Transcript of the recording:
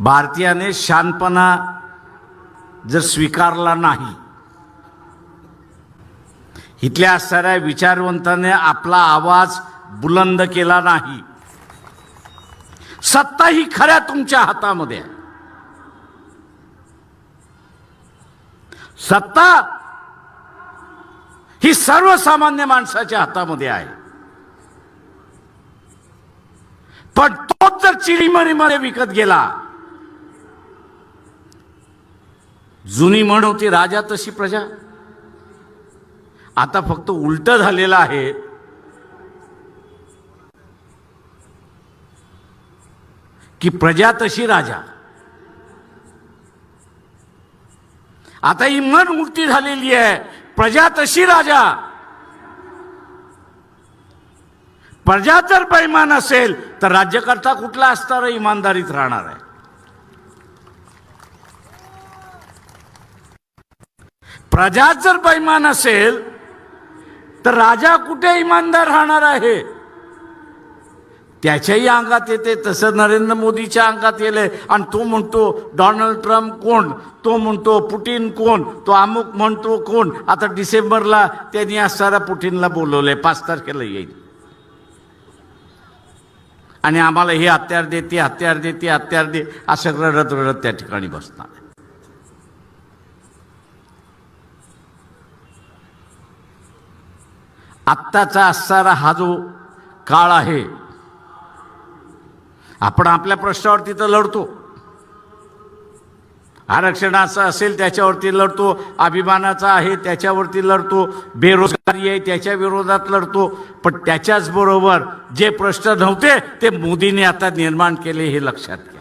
भारतीयाने शानपणा जर स्वीकारला नाही इथल्या असणाऱ्या विचारवंताने आपला आवाज बुलंद केला नाही. सत्ता ही खऱ्या तुमच्या हातामध्ये आहे. सत्ता ही सर्वसामान्य माणसाच्या हातामध्ये आहे. पण तोच जर चिरीमरीमध्ये विकत गेला जुनी म्हण होती राजा तशी प्रजा. आता फक्त उलट झालेलं आहे. की प्रजा तशी राजा. आता ही मन उलटी झालेली आहे. प्रजा तशी राजा. प्रजा जर बैमान असेल तर राज्यकर्ता कुठला असणार इमानदारीत राहणार आहे. प्रजा जर बैमान असेल तर राजा कुठे इमानदार राहणार आहे? त्याच्याही अंगात येते तसं नरेंद्र मोदीच्या अंगात येले आणि तो म्हणतो डोनाल्ड ट्रम्प कोण? तो म्हणतो पुटिन कोण? तो अमुक म्हणतो कोण? आता डिसेंबरला त्यांनी असणारा पुटिनला बोलवलंय. पाच तारखेला येईल. आणि आम्हाला हे हत्यार देते हत्यार देते हत्यार दे असं रडत रडत त्या ठिकाणी बसणार आत्ताचा असणारा हा जो काळ आहे आपण आपल्या प्रश्नावरती तर लढतो. आरक्षणाचं असेल त्याच्यावरती लढतो अभिमानाचा आहे त्याच्यावरती लढतो बेरोजगारी आहे त्याच्या विरोधात लढतो पण त्याच्याचबरोबर जे प्रश्न नव्हते ते मोदींनी आता निर्माण केले हे लक्षात घ्या.